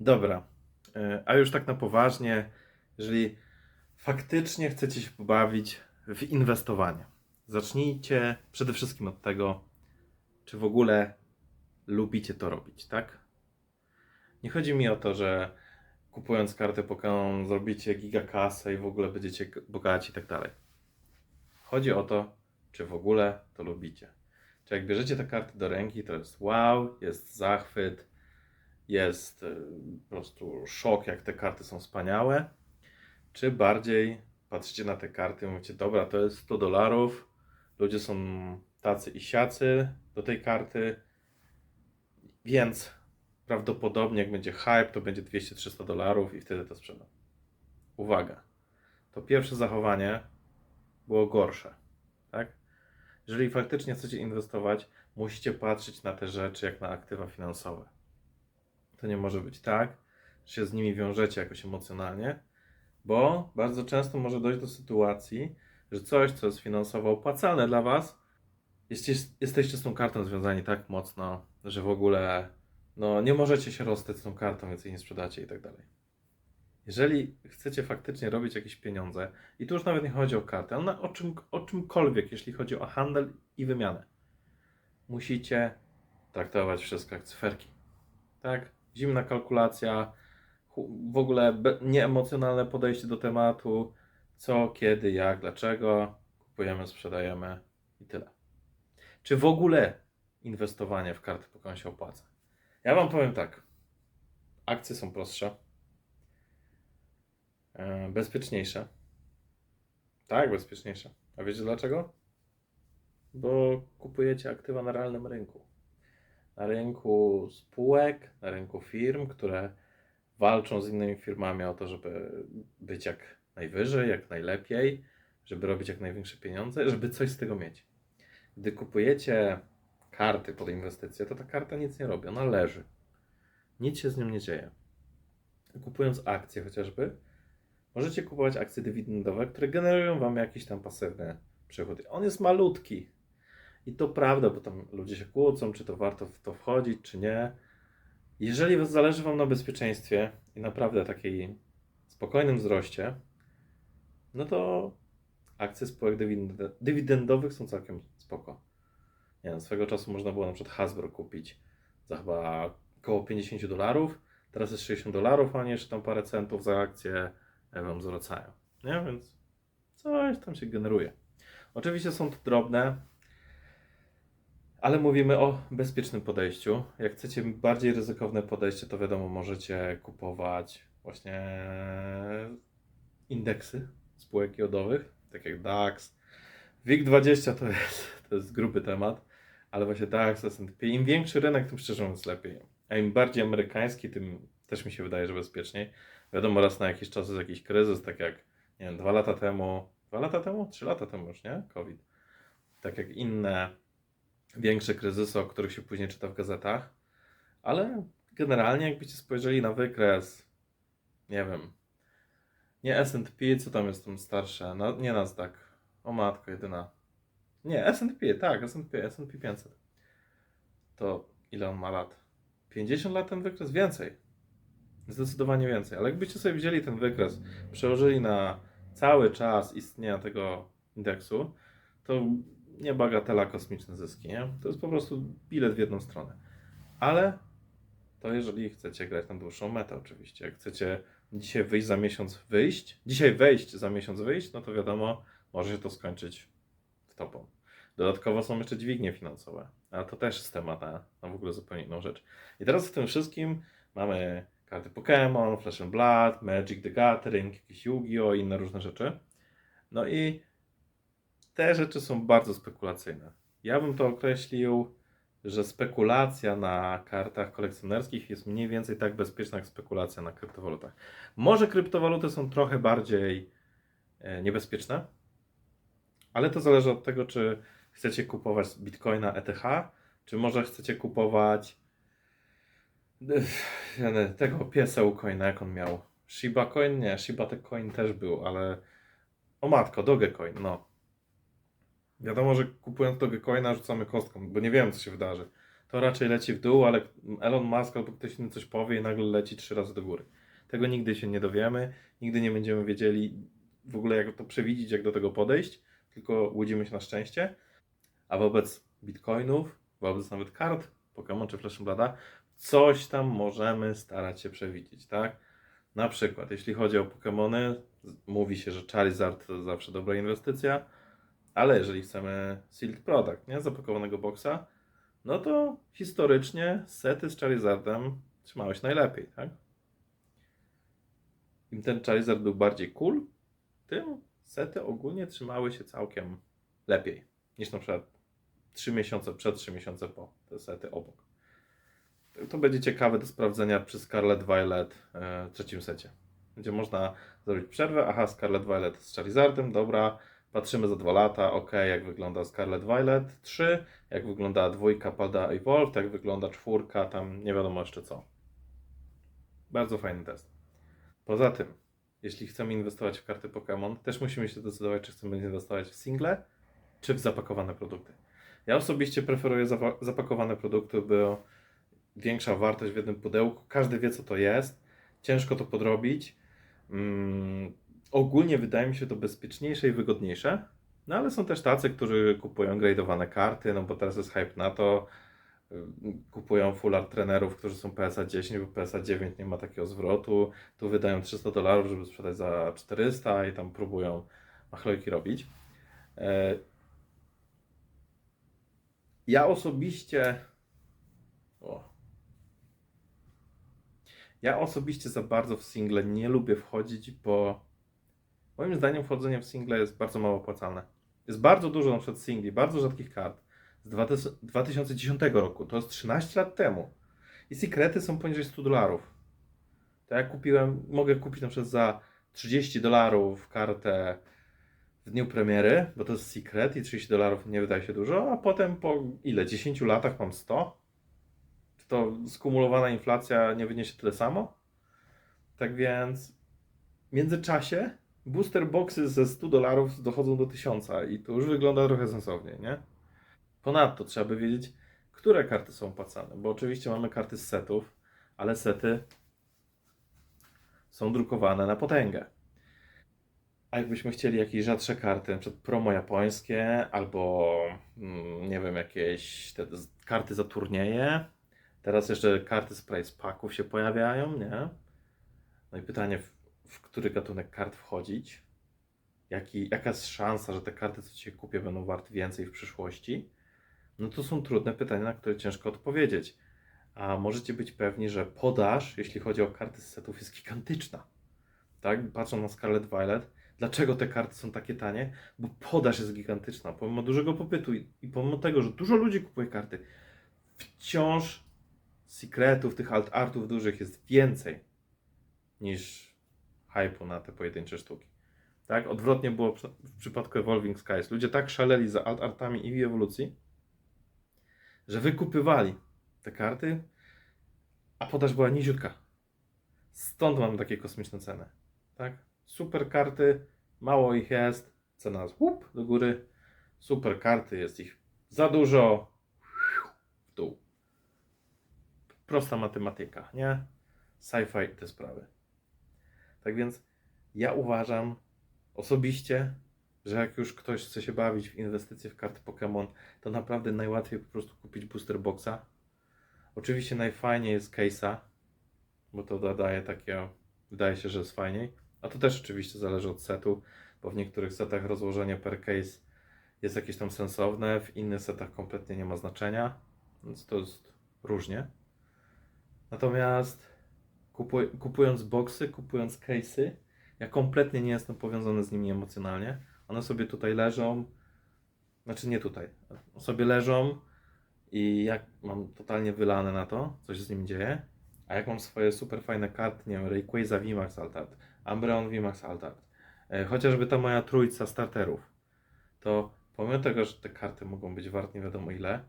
Dobra, e, a już tak na poważnie, jeżeli faktycznie chcecie się pobawić w inwestowanie, zacznijcie przede wszystkim od tego, czy w ogóle lubicie to robić, tak? Nie chodzi mi o to, że kupując kartę Pokémon zrobicie gigakasę i w ogóle będziecie bogaci i tak dalej. Chodzi o to, czy w ogóle to lubicie. Czy jak bierzecie te karty do ręki, to jest wow, jest zachwyt, jest y, po prostu szok, jak te karty są wspaniałe, czy bardziej patrzycie na te karty i mówicie, dobra, to jest 100 dolarów, ludzie są tacy i siacy do tej karty, więc prawdopodobnie jak będzie hype, to będzie 200-300 dolarów i wtedy to sprzedam. Uwaga, to pierwsze zachowanie było gorsze, tak? Jeżeli faktycznie chcecie inwestować, musicie patrzeć na te rzeczy jak na aktywa finansowe. To nie może być tak, że się z nimi wiążecie jakoś emocjonalnie, bo bardzo często może dojść do sytuacji, że coś, co jest finansowo opłacalne dla Was, jesteście, z tą kartą związani tak mocno, że w ogóle no, nie możecie się rozstać z tą kartą, więc jej nie sprzedacie i tak dalej. Jeżeli chcecie faktycznie robić jakieś pieniądze, i tu już nawet nie chodzi o kartę, ale o, czym, o czymkolwiek, jeśli chodzi o handel i wymianę, musicie traktować wszystko jak cyferki. Tak? Zimna kalkulacja, w ogóle nieemocjonalne podejście do tematu, co, kiedy, jak, dlaczego, kupujemy, sprzedajemy i tyle. Czy w ogóle inwestowanie w karty Pokémon się opłaca? Ja Wam powiem tak. Akcje są prostsze, e, bezpieczniejsze. Tak, bezpieczniejsze. A wiecie dlaczego? Bo kupujecie aktywa na realnym rynku. Na rynku spółek, na rynku firm, które walczą z innymi firmami o to, żeby być jak najwyżej, jak najlepiej, żeby robić jak największe pieniądze, żeby coś z tego mieć. Gdy kupujecie karty pod inwestycje, to ta karta nic nie robi, ona leży. Nic się z nią nie dzieje. Kupując akcje chociażby, możecie kupować akcje dywidendowe, które generują Wam jakiś tam pasywny przychód. On jest malutki. I to prawda, bo tam ludzie się kłócą, czy to warto w to wchodzić, czy nie. Jeżeli zależy Wam na bezpieczeństwie i naprawdę takiej spokojnym wzroście, no to akcje spółek dywidend- dywidendowych są całkiem spoko. Nie wiem, swego czasu można było na przykład Hasbro kupić za chyba około 50 dolarów. Teraz jest 60 dolarów, a nie jeszcze tam parę centów za akcję e, Wam zwracają. Nie? Więc coś tam się generuje. Oczywiście są to drobne, ale mówimy o bezpiecznym podejściu. Jak chcecie bardziej ryzykowne podejście, to wiadomo, możecie kupować właśnie indeksy spółek giełdowych, tak jak DAX. WIG20 to jest, to jest gruby temat, ale właśnie DAX, S&P. Im większy rynek, tym szczerze mówiąc lepiej. A im bardziej amerykański, tym też mi się wydaje, że bezpieczniej. Wiadomo, raz na jakiś czas jest jakiś kryzys, tak jak, nie wiem, dwa lata temu, dwa lata temu, trzy lata temu już, nie? COVID. Tak jak inne większe kryzysy, o których się później czyta w gazetach. Ale generalnie, jakbyście spojrzeli na wykres, nie wiem, nie S&P, co tam jest tam starsze, no, nie Nasdaq, o matko, jedyna. Nie, S&P, tak, S&P, S&P 500. To ile on ma lat? 50 lat ten wykres? Więcej. Zdecydowanie więcej. Ale jakbyście sobie wzięli ten wykres, przełożyli na cały czas istnienia tego indeksu, to nie bagatela kosmiczne zyski, nie? To jest po prostu bilet w jedną stronę. Ale to jeżeli chcecie grać na dłuższą metę oczywiście. Jak chcecie dzisiaj wyjść za miesiąc wyjść, dzisiaj wejść za miesiąc wyjść, no to wiadomo, może się to skończyć w topą. Dodatkowo są jeszcze dźwignie finansowe, ale to też jest temat na, na w ogóle zupełnie inną rzecz. I teraz w tym wszystkim mamy karty Pokémon, Flash and Blood, Magic the Gathering, jakieś Yu-Gi-Oh! i inne różne rzeczy. No i te rzeczy są bardzo spekulacyjne. Ja bym to określił, że spekulacja na kartach kolekcjonerskich jest mniej więcej tak bezpieczna jak spekulacja na kryptowalutach. Może kryptowaluty są trochę bardziej e, niebezpieczne, ale to zależy od tego, czy chcecie kupować bitcoina ETH, czy może chcecie kupować ja nie- tego pieseł coina, jak on miał. Shiba coin? Nie, Shiba coin też był, ale o matko, Dogecoin, no. Wiadomo, że kupując Dogecoina rzucamy kostką, bo nie wiemy, co się wydarzy. to raczej leci w dół, ale Elon Musk albo ktoś inny coś powie i nagle leci trzy razy do góry. Tego nigdy się nie dowiemy, nigdy nie będziemy wiedzieli w ogóle jak to przewidzieć, jak do tego podejść, tylko łudzimy się na szczęście. A wobec bitcoinów, wobec nawet kart Pokémon czy Flash Blada, coś tam możemy starać się przewidzieć, tak? Na przykład, jeśli chodzi o Pokémony, mówi się, że Charizard to zawsze dobra inwestycja, ale jeżeli chcemy sealed product, nie? Zapakowanego boxa, no to historycznie sety z Charizardem trzymały się najlepiej, tak? Im ten Charizard był bardziej cool, tym sety ogólnie trzymały się całkiem lepiej niż na przykład 3 miesiące przed, 3 miesiące po te sety obok. To- będzie ciekawe do sprawdzenia przy Scarlet Violet e, w trzecim secie. Będzie można zrobić przerwę. Aha, Scarlet Violet z Charizardem, dobra. Patrzymy za dwa lata, ok, jak wygląda Scarlet Violet 3, jak wygląda dwójka Pada Evolved, jak wygląda czwórka, tam nie wiadomo jeszcze co. Bardzo fajny test. Poza tym, jeśli chcemy inwestować w karty Pokémon, też musimy się zdecydować, czy chcemy inwestować w single, czy w zapakowane produkty. Ja osobiście preferuję zapa- zapakowane produkty, bo większa wartość w jednym pudełku, każdy wie co to jest, ciężko to podrobić. Mm, ogólnie wydaje mi się to bezpieczniejsze i wygodniejsze, no ale są też tacy, którzy kupują gradowane karty, no bo teraz jest hype na to, y, kupują full art trenerów, którzy są PSA 10, bo PSA 9 nie ma takiego zwrotu, tu wydają 300 dolarów, żeby sprzedać za 400 i tam próbują machlojki robić. E, Ja osobiście. O. Ja osobiście za bardzo w single nie lubię wchodzić, bo moim zdaniem wchodzenie w single jest bardzo mało opłacalne. Jest bardzo dużo na przykład singli, bardzo rzadkich kart z 2000 2010 roku. To jest 13 lat temu. I sekrety są poniżej 100 dolarów. To ja kupiłem, mogę kupić na przykład za 30 dolarów kartę w dniu premiery, bo to jest secret i 30 dolarów nie wydaje się dużo, a potem po ile? 10 latach mam 100? Czy to skumulowana inflacja nie wyniesie tyle samo? Tak więc w międzyczasie booster boxy ze 100 dolarów dochodzą do 1000 i to już wygląda trochę sensownie, nie? Ponadto trzeba by wiedzieć, które karty są opłacane, bo oczywiście mamy karty z setów, ale sety są drukowane na potęgę. A jakbyśmy chcieli jakieś rzadsze karty, przykład promo japońskie, albo mm, nie wiem, jakieś te karty za turnieje. Teraz jeszcze karty z price packów się pojawiają, nie? No i pytanie, w który gatunek kart wchodzić? Jaki, jaka jest szansa, że te karty, co dzisiaj kupię, będą warte więcej w przyszłości? No to są trudne pytania, na które ciężko odpowiedzieć. A możecie być pewni, że podaż, jeśli chodzi o karty z setów, jest gigantyczna. Tak? Patrząc na Scarlet Violet, dlaczego te karty są takie tanie? Bo podaż jest gigantyczna. Pomimo dużego popytu i, i pomimo tego, że dużo ludzi kupuje karty, wciąż secretów, tych alt artów dużych jest więcej niż hype'u na te pojedyncze sztuki. Tak? Odwrotnie było w przypadku Evolving Skies. Ludzie tak szaleli za alt artami i ewolucji, że wykupywali te karty, a podaż była niziutka. Stąd mamy takie kosmiczne ceny. Tak? Super karty, mało ich jest, cena łup do góry. Super karty, jest ich za dużo, w dół. Prosta matematyka, nie? Sci-fi te sprawy. Tak więc ja uważam osobiście, że jak już ktoś chce się bawić w inwestycje w karty Pokémon, to naprawdę najłatwiej po prostu kupić booster boxa. Oczywiście najfajniej jest case'a, bo to dodaje takie, wydaje się, że jest fajniej. A to też oczywiście zależy od setu, bo w niektórych setach rozłożenie per case jest jakieś tam sensowne, w innych setach kompletnie nie ma znaczenia, więc to jest różnie. Natomiast kupuj, kupując boxy, kupując case'y, ja kompletnie nie jestem powiązany z nimi emocjonalnie. One sobie tutaj leżą, znaczy nie tutaj, sobie leżą i jak mam totalnie wylane na to, co się z nimi dzieje, a jak mam swoje super fajne karty, nie wiem, Rayquaza VMAX Altart, Umbreon VMAX Altart, e, chociażby ta moja trójca starterów, to pomimo tego, że te karty mogą być warte nie wiadomo ile,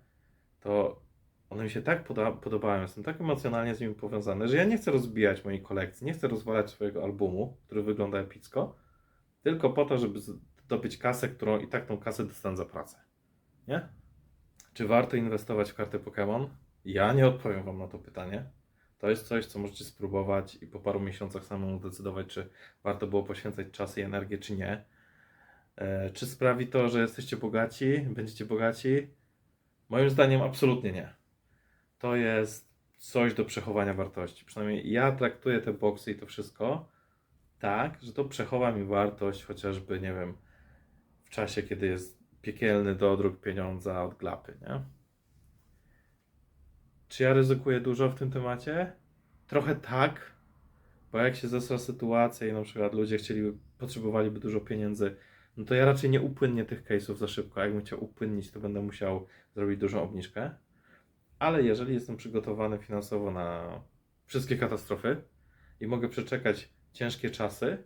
to one mi się tak poda- podobają, jestem tak emocjonalnie z nimi powiązany, że ja nie chcę rozbijać mojej kolekcji, nie chcę rozwalać swojego albumu, który wygląda epicko, tylko po to, żeby zdobyć kasę, którą i tak tą kasę dostanę za pracę. Nie? Czy warto inwestować w karty Pokémon? Ja nie odpowiem Wam na to pytanie. To jest coś, co możecie spróbować i po paru miesiącach samemu zdecydować, czy warto było poświęcać czas i energię, czy nie. E, Czy sprawi to, że jesteście bogaci, będziecie bogaci? Moim zdaniem absolutnie nie. To jest coś do przechowania wartości. Przynajmniej ja traktuję te boksy i to wszystko tak, że to przechowa mi wartość chociażby, nie wiem, w czasie, kiedy jest piekielny dodruk pieniądza od glapy, nie? Czy ja ryzykuję dużo w tym temacie? Trochę tak, bo jak się zesra sytuacja i na przykład ludzie chcieliby, potrzebowaliby dużo pieniędzy, no to ja raczej nie upłynnię tych case'ów za szybko. Jakbym chciał upłynnić, to będę musiał zrobić dużą obniżkę. Ale jeżeli jestem przygotowany finansowo na wszystkie katastrofy i mogę przeczekać ciężkie czasy,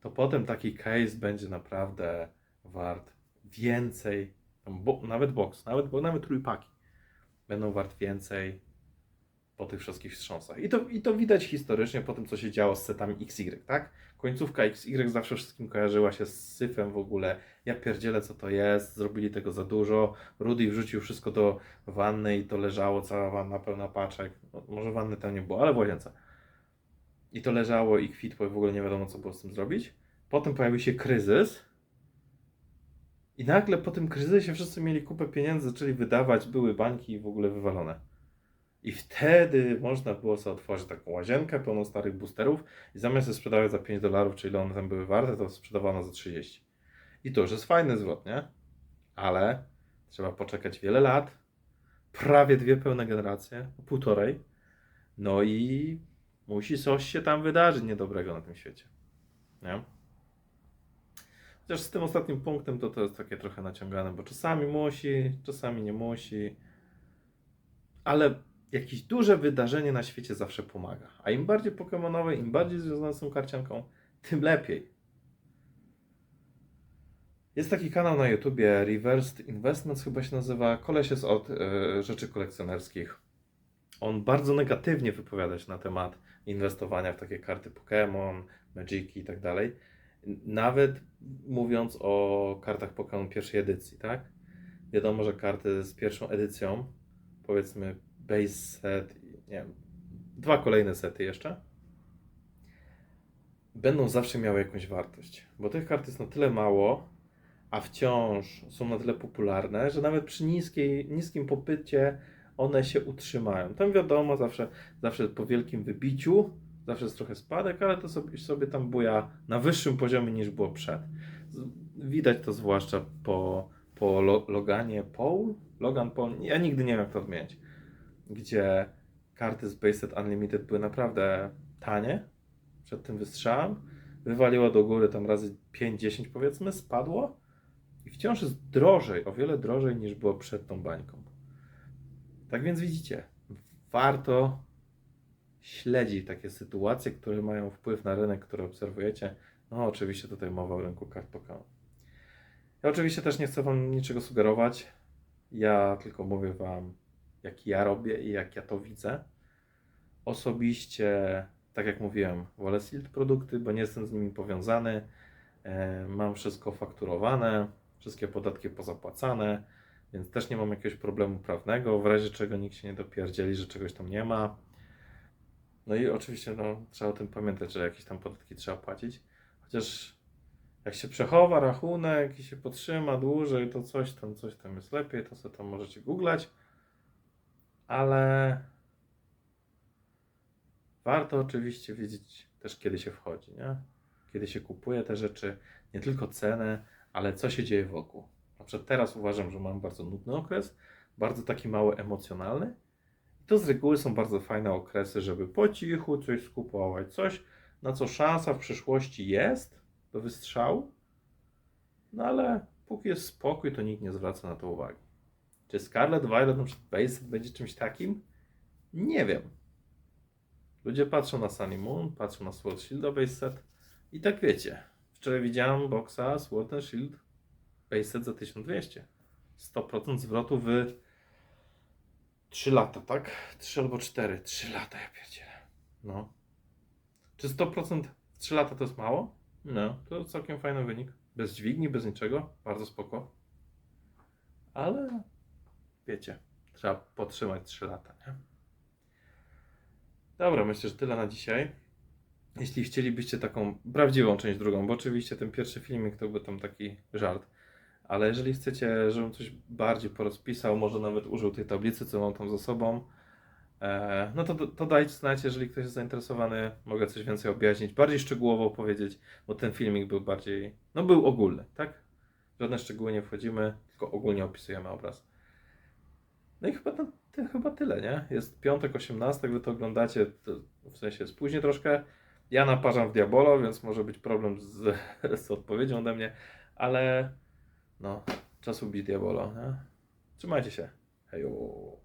to potem taki case będzie naprawdę wart więcej, bo, nawet box, nawet, bo nawet trójpaki będą wart więcej po tych wszystkich wstrząsach. I to, I to widać historycznie po tym, co się działo z setami XY, tak? Końcówka XY zawsze wszystkim kojarzyła się z syfem w ogóle. Ja pierdzielę, co to jest, zrobili tego za dużo. Rudy wrzucił wszystko do wanny i to leżało, cała wanna pełna paczek. No, może wanny tam nie było, ale w łazience. I to leżało i kwitło i w ogóle nie wiadomo, co było z tym zrobić. Potem pojawił się kryzys. I nagle po tym kryzysie wszyscy mieli kupę pieniędzy, zaczęli wydawać, były bańki w ogóle wywalone. I wtedy można było sobie otworzyć taką łazienkę pełną starych boosterów i zamiast je sprzedawać za 5 dolarów, czyli one tam były warte, to sprzedawano za 30. I to już jest fajny zwrot, nie? Ale trzeba poczekać wiele lat, prawie dwie pełne generacje, półtorej, no i musi coś się tam wydarzyć niedobrego na tym świecie. Nie? Chociaż z tym ostatnim punktem to to jest takie trochę naciągane, bo czasami musi, czasami nie musi, ale jakieś duże wydarzenie na świecie zawsze pomaga. A im bardziej pokemonowe, im bardziej związane z tą karcianką, tym lepiej. Jest taki kanał na YouTubie, Reversed Investments chyba się nazywa. Koleś jest od e, rzeczy kolekcjonerskich. On bardzo negatywnie wypowiada się na temat inwestowania w takie karty Pokémon, Magiki i tak dalej. Nawet mówiąc o kartach Pokémon pierwszej edycji, tak? Wiadomo, że karty z pierwszą edycją, powiedzmy base set, nie wiem, dwa kolejne sety jeszcze, będą zawsze miały jakąś wartość. Bo tych kart jest na tyle mało, a wciąż są na tyle popularne, że nawet przy niskiej, niskim popycie one się utrzymają. Tam wiadomo, zawsze, zawsze po wielkim wybiciu, zawsze jest trochę spadek, ale to sobie, sobie tam buja na wyższym poziomie niż było przed. Widać to zwłaszcza po, po Lo- Loganie Paul, Logan Paul, ja nigdy nie wiem jak to odmieniać, gdzie karty z Based Unlimited były naprawdę tanie. Przed tym wystrzałem, wywaliło do góry tam razy 5-10 powiedzmy, spadło i wciąż jest drożej, o wiele drożej niż było przed tą bańką. Tak więc widzicie, warto śledzić takie sytuacje, które mają wpływ na rynek, który obserwujecie. No, oczywiście tutaj mowa o rynku kart. Ja oczywiście też nie chcę Wam niczego sugerować. Ja tylko mówię Wam, jak ja robię i jak ja to widzę. Osobiście, tak jak mówiłem, wolę sealed produkty, bo nie jestem z nimi powiązany. E, Mam wszystko fakturowane, wszystkie podatki pozapłacane, więc też nie mam jakiegoś problemu prawnego, w razie czego nikt się nie dopierdzieli, że czegoś tam nie ma. No i oczywiście no, trzeba o tym pamiętać, że jakieś tam podatki trzeba płacić. Chociaż jak się przechowa rachunek i się podtrzyma dłużej, to coś tam, coś tam jest lepiej, to sobie tam możecie googlać. Ale warto oczywiście wiedzieć też, kiedy się wchodzi, nie? Kiedy się kupuje te rzeczy, nie tylko cenę, ale co się dzieje wokół. Na przykład teraz uważam, że mam bardzo nudny okres, bardzo taki mały emocjonalny. I to z reguły są bardzo fajne okresy, żeby po cichu coś skupować, coś, na co szansa w przyszłości jest do wystrzału. No ale póki jest spokój, to nikt nie zwraca na to uwagi. Czy Scarlet Violet na przykład Base będzie czymś takim? Nie wiem. Ludzie patrzą na Sunny Moon, patrzą na Sword Shield Base Set i tak wiecie. Wczoraj widziałem boxa Sword and Shield Base Set za 1200. 100% zwrotu w 3 lata, tak? 3 albo 4. 3 lata, ja pierdzielę. No. Czy 100% w 3 lata to jest mało? No, to całkiem fajny wynik. Bez dźwigni, bez niczego. Bardzo spoko. Ale wiecie, trzeba potrzymać 3 lata, nie? Dobra, myślę, że tyle na dzisiaj. Jeśli chcielibyście taką prawdziwą część drugą, bo oczywiście ten pierwszy filmik to był tam taki żart, ale jeżeli chcecie, żebym coś bardziej porozpisał, może nawet użył tej tablicy, co mam tam za sobą, e, no to, to dajcie znać, jeżeli ktoś jest zainteresowany, mogę coś więcej objaśnić, bardziej szczegółowo opowiedzieć, bo ten filmik był bardziej, no był ogólny, tak? Żadne szczegóły nie wchodzimy, tylko ogólnie opisujemy obraz. No i chyba, to, to chyba tyle, nie? Jest piątek 18, wy to oglądacie, to w sensie jest później troszkę. Ja naparzam w Diabolo, więc może być problem z, z odpowiedzią ode mnie, ale no, czas ubić Diabolo, nie? Trzymajcie się. Hejo.